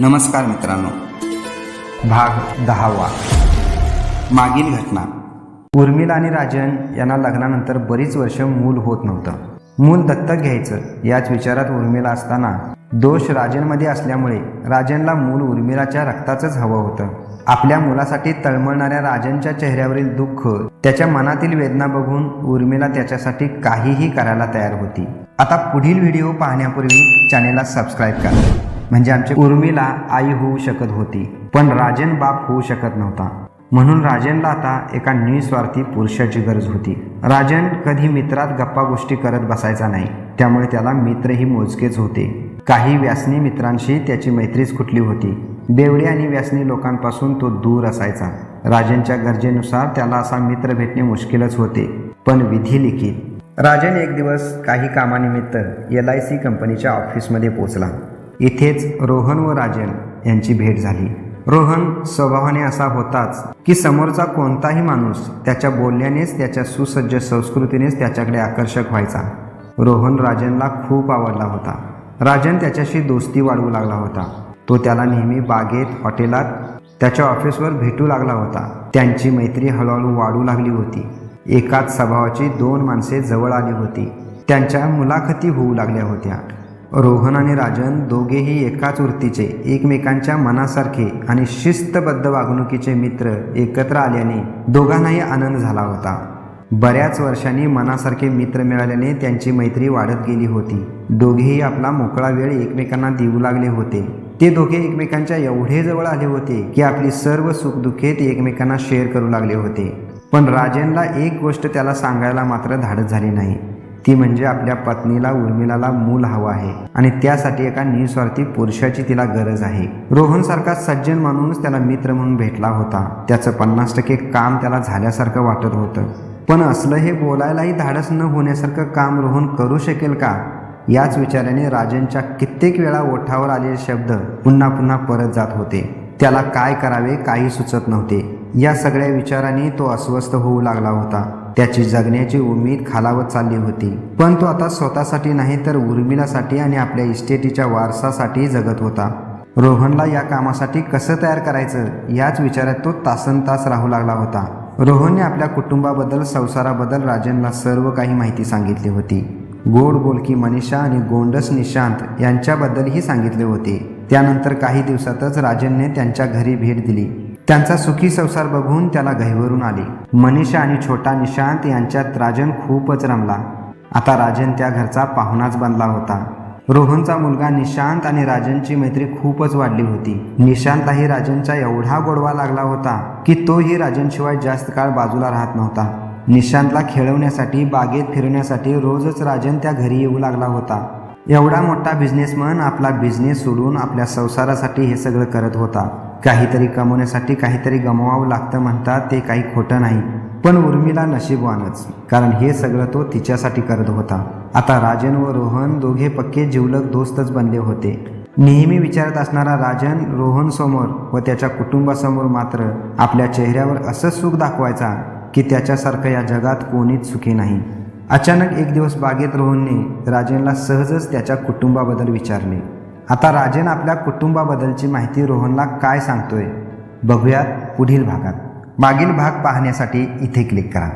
नमस्कार मित्रांनो. भाग दहावा. मागील घटना. उर्मिला आणि राजन यांना लग्नानंतर बरीच वर्ष मूल होत नव्हतं. मूल दत्तक घ्यायचं याच विचारात उर्मिला असताना दोष राजनमध्ये असल्यामुळे राजनला मूल उर्मिलाच्या रक्ताचंच हवं होतं. आपल्या मुलासाठी तळमळणाऱ्या राजनच्या चेहऱ्यावरील दुःख त्याच्या मनातील वेदना बघून उर्मिला त्याच्यासाठी काहीही करायला तयार होती. आता पुढील व्हिडिओ पाहण्यापूर्वी चॅनेलला सबस्क्राईब करा. म्हणजे आमची उर्मिला आई होऊ शकत होती पण राजन बाप होऊ शकत नव्हता. म्हणून राजनला आता एका निस्वार्थी पुरुषाची गरज होती. राजन कधी मित्रात गप्पा गोष्टी करत बसायचा नाही त्यामुळे त्याला मित्रही मोजकेच होते. काही व्यासनी मित्रांशी त्याची मैत्रीच खुटली होती. बेवडे आणि व्यासनी लोकांपासून तो दूर असायचा. राजनच्या गरजेनुसार त्याला असा मित्र भेटणे मुश्किलच होते पण विधी लिखित. राजन एक दिवस काही कामानिमित्त एल आय सी कंपनीच्या ऑफिसमध्ये पोचला. इथेच रोहन व राजन यांची भेट झाली. रोहन स्वभावाने असा होताच की समोरचा कोणताही माणूस त्याच्या बोलण्यानेच त्याच्या सुसज्ज संस्कृतीनेच त्याच्याकडे आकर्षक व्हायचा. रोहन राजनला खूप आवडला होता. राजन त्याच्याशी दोस्ती वाढवू लागला होता. तो त्याला नेहमी बागेत हॉटेलात त्याच्या ऑफिसवर भेटू लागला होता. त्यांची मैत्री हळूहळू वाढू लागली होती. एकाच स्वभावाची दोन माणसे जवळ आली होती. त्यांच्या मुलाखती होऊ लागल्या होत्या. रोहन आणि राजन दोघेही एकाच वृत्तीचे एकमेकांच्या मनासारखे आणि शिस्तबद्ध वागणुकीचे मित्र एकत्र आल्याने दोघांनाही आनंद झाला होता. बऱ्याच वर्षांनी मनासारखे मित्र मिळाल्याने त्यांची मैत्री वाढत गेली होती. दोघेही आपला मोकळा वेळ एकमेकांना देऊ लागले होते. ते दोघे एकमेकांच्या एवढे जवळ आले होते की आपली सर्व सुखदुःखे ते एकमेकांना शेअर करू लागले होते. पण राजेनला एक गोष्ट त्याला सांगायला मात्र धाडस झाली नाही. ती म्हणजे आपल्या पत्नीला उर्मिलाला मूल हवं आहे. आणि त्यासाठी एका निस्वार्थी पुरुषाची तिला गरज आहे. रोहनसारखा सज्जन माणूस त्याला मित्र म्हणून भेटला होता. त्याचं पन्नास टक्के काम त्याला झाल्यासारखं वाटत होतं. पण असलं हे बोलायलाही धाडस न होण्यासारखं काम रोहन करू शकेल का? याच विचाराने राजनच्या कित्येक वेळा ओठावर आलेले शब्द पुन्हा पुन्हा परत जात होते. त्याला काय करावे काही सुचत नव्हते. या सगळ्या विचाराने तो अस्वस्थ होऊ लागला होता. त्याची जगण्याची उमेद खालावत चालली होती. पण तो आता स्वतःसाठी नाही तर उर्मिलासाठी आणि आपल्या इस्टेटीच्या वारसासाठी जगत होता. रोहनला या कामासाठी कसं तयार करायचं याच विचारात तो तासन तास राहू लागला होता. रोहनने आपल्या कुटुंबाबद्दल संसाराबद्दल राजनला सर्व काही माहिती सांगितली होती. गोड बोलकी मनीषा आणि गोंडस निशांत यांच्याबद्दलही सांगितले होते. त्यानंतर काही दिवसातच राजनने त्यांच्या घरी भेट दिली. त्यांचा सुखी संसार बघून त्याला गहिवरून आले. मनीषा आणि छोटा निशांत यांच्यात राजन खूपच रमला. आता राजन त्या घरचा पाहुणाच बनला होता. रोहनचा मुलगा निशांत आणि राजनची मैत्री खूपच वाढली होती. निशांतही राजनचा एवढा गोडवा लागला होता की तोही राजनशिवाय जास्त काळ बाजूला राहत नव्हता. निशांतला खेळवण्यासाठी बागेत फिरवण्यासाठी रोजच राजन त्या घरी येऊ लागला होता. एवढा मोठा बिझनेसमन आपला बिझनेस सोडून आपल्या संसारासाठी हे सगळं करत होता. काहीतरी कमवण्यासाठी काहीतरी गमवावं लागतं म्हणतात ते काही खोटं नाही. पण उर्मिला नशीबवानच कारण हे सगळं तो तिच्यासाठी करत होता. आता राजन व रोहन दोघे पक्के जिवलग दोस्तच बनले होते. नेहमी विचारत असणारा राजन रोहन समोर व त्याच्या कुटुंबासमोर मात्र आपल्या चेहऱ्यावर असं सुख दाखवायचा की त्याच्यासारखं या जगात कोणीच सुखी नाही. अचानक एक दिवस बागेत रोहनने राजेनला सहजच त्याच्या कुटुंबाबद्दल विचारले. आता राजेन आपल्या कुटुंबाबद्दलची माहिती रोहनला काय सांगतोय? बघूयात पुढील भागात. मागील भाग पाहण्यासाठी इथे क्लिक करा.